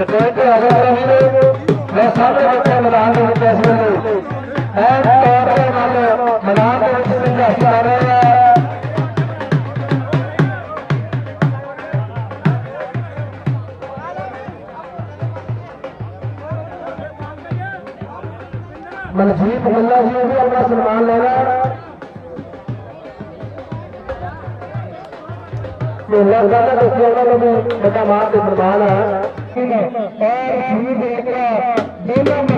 ਸਰਕਾਰ ਦੇ ਆਗਰ ਰਹੀ ਨੇ ਮੈਂ ਸਾਰੇ ਬੱਚੇ ਮੈਦਾਨ ਦੇ ਵਿੱਚ ਇਸ ਵੇਲੇ ਐਨ ਤੌਰ ਦੇ ਨਾਲ ਮੈਦਾਨ ਦੇ ਵਿੱਚ ਸੰਘਰਸ਼ ਕਰ ਰਹੇ ਆ ਮਨਜੀਤ ਗੱਲਾ ਜੀ ਵੀ ਆਪਣਾ ਸਨਮਾਨ ਲੈਣਾ ਮੇਲਾ ਦਾ ਦੱਸਿਆ ਉਹਨਾਂ ਨੂੰ ਵੀ ਬਟਾ ਮਾਰ ਦੇ ਪ੍ਰਮਾਨ ਆ। ਔਰ ਸੂਰ ਦੇ ਦੋਨੋਂ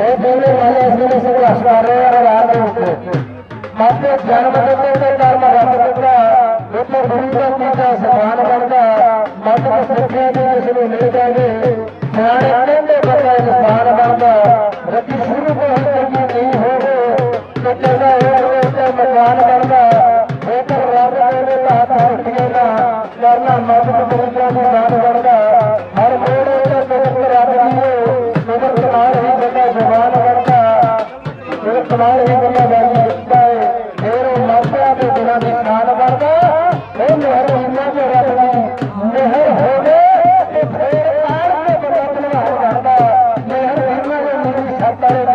దేవుని మళ్ళీ వస్తారు రాదు ಮತ್ತೆ ಜನ್ಮದಿಂದ ಕರ್ಮ ರಕ್ತದಿಂದ ಎಲ್ಲ ಗುರುವಿನ ಪೀಠ ಸಮಾನವಾದ ಮತ್ತೆ ಸಕ್ರಿಯತೆಯನ್ನು ನೀಡ್ತಾ ಇದೆ ನಾಳೆ ಬರ್ತಾ ಇದೆ ಸಮಾನವಾದ ಪ್ರತಿ ಶುರು ಹೋಗಿ ನೀವು ಹೋಗಿ ಮಾನವಾದ para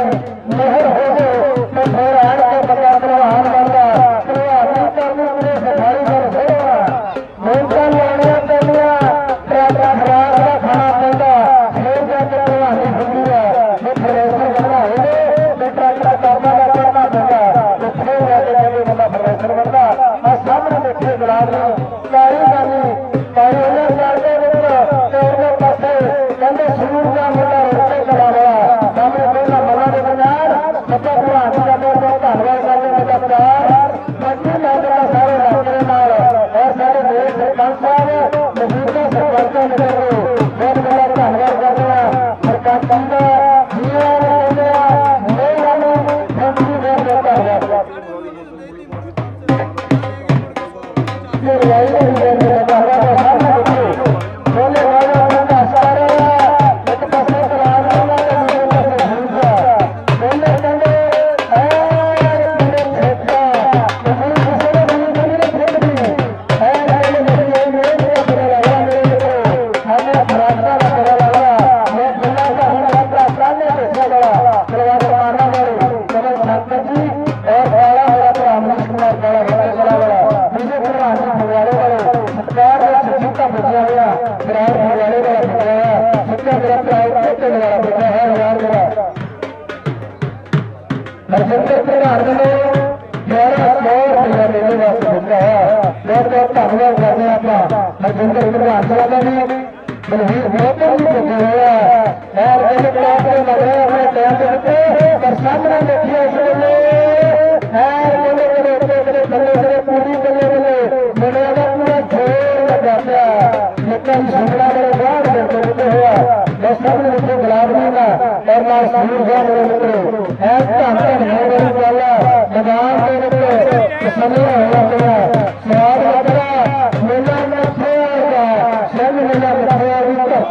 का मेरा प्राइड चक्कर लगाना पड़ता है यार मेरा हरसिंदर सिंह आर्मी ने ग्यारह सौ रुपया मेले वास्ते दिता है बहुत बहुत धन्यवाद करने आपका हरसिंदर सिंह आर्मी का भी ਬਲਵੀਰ ਬਹੁਤ ਹੀ ਭੁੱਖੇ ਹੋਇਆ ਹੈ ਔਰ ਇਹ ਟਾਈਮ ਤੇ ਲੱਗ ਰਿਹਾ ਆਪਣੇ ਟਾਈਮ ਦੇ ਉੱਤੇ ਪਰ ਸਾਹਮਣੇ ਦੇਖਿਆ ਇਸ ਵੇਲੇ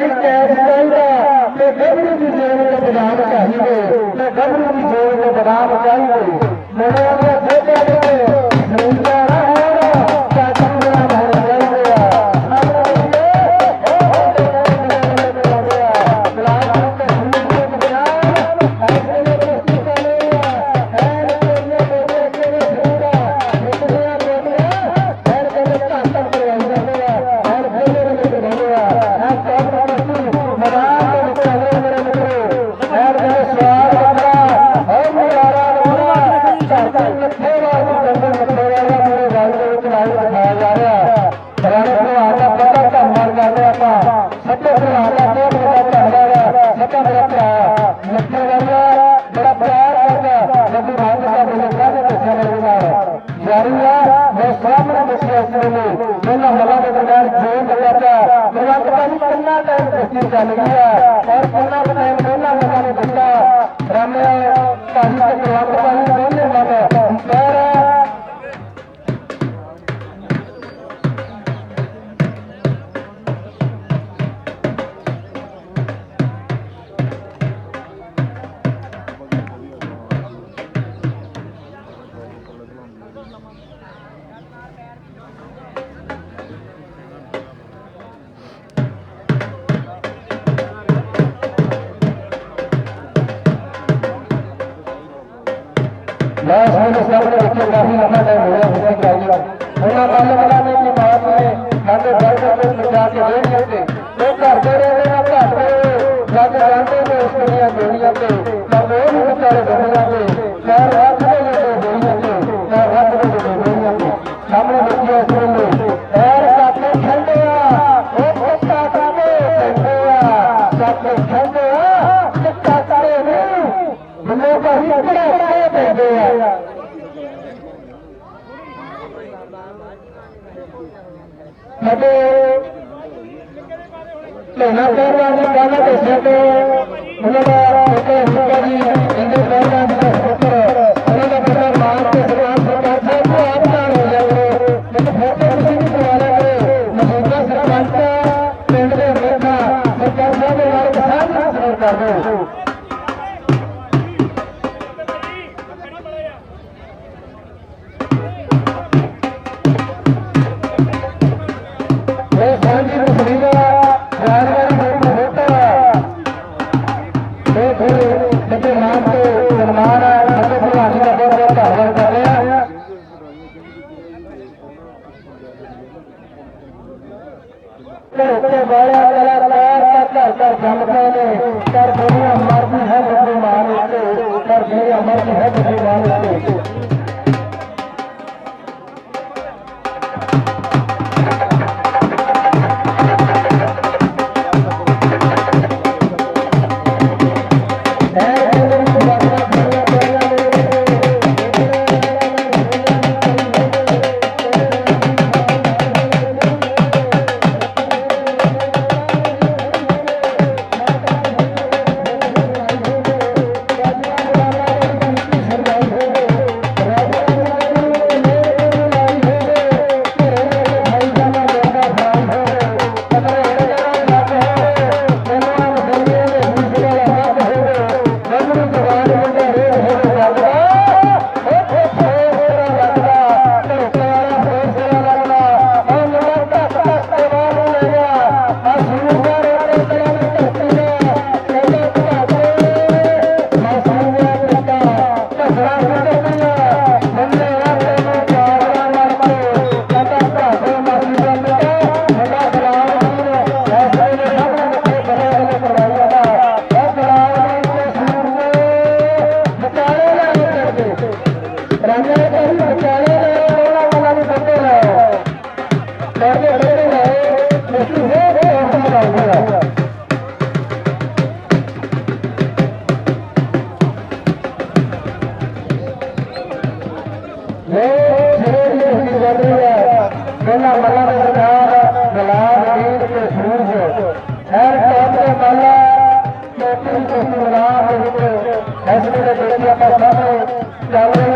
ਨਹੀਂ ਕੈਦ ਚਾਹੀਦਾ ਤੇ ਗੱਭਰੂ ਦੀ ਜੇਲ੍ਹ ਵਿੱਚ ਬਦਾਮ ਚਾਹੀਦੇ ਤੇ ਗੱਭਰੂ ਦੀ ਜੇਲ੍ਹ ਵਿੱਚ ਬਦਾਮ ਚਾਹੀਦੇ ਮੇਰੇ ਸੱਚੇ ਮੇਰਾ ਭਰਾ ਲੱਖੇ ਵਰਗਾ ਬੜਾ ਪਿਆਰ ਕਰਦਾ ਨਬੀ ਮਾਨ ਦਾ ਬੋਲਦਾ ਦੱਸਿਆ ਮੈਨੂੰ ਜਾਰੀ ਮੈਂ ਸਾਹਮਣੇ ਦੱਸਿਆ ਇਸ ਦੇ ਦਰਬਾਰ ਜੋਨ ਦਾ ਪ੍ਰਬੰਧ ਕਰਨਾ ਟਾਈਮ ਚੱਲ ਗਿਆ चंगा ही अपना टाइम हो गया होना चाहिए होना बंद कराने की बात है हमें Buenas tardes, ਧਰਕੇ ਵਾਲਿਆ ਕਲਾਕਾਰ ਦਾ ਘਰ ਦਾ ਜੰਮਦੇ ਨੇ। ਧਰਕੇ सामने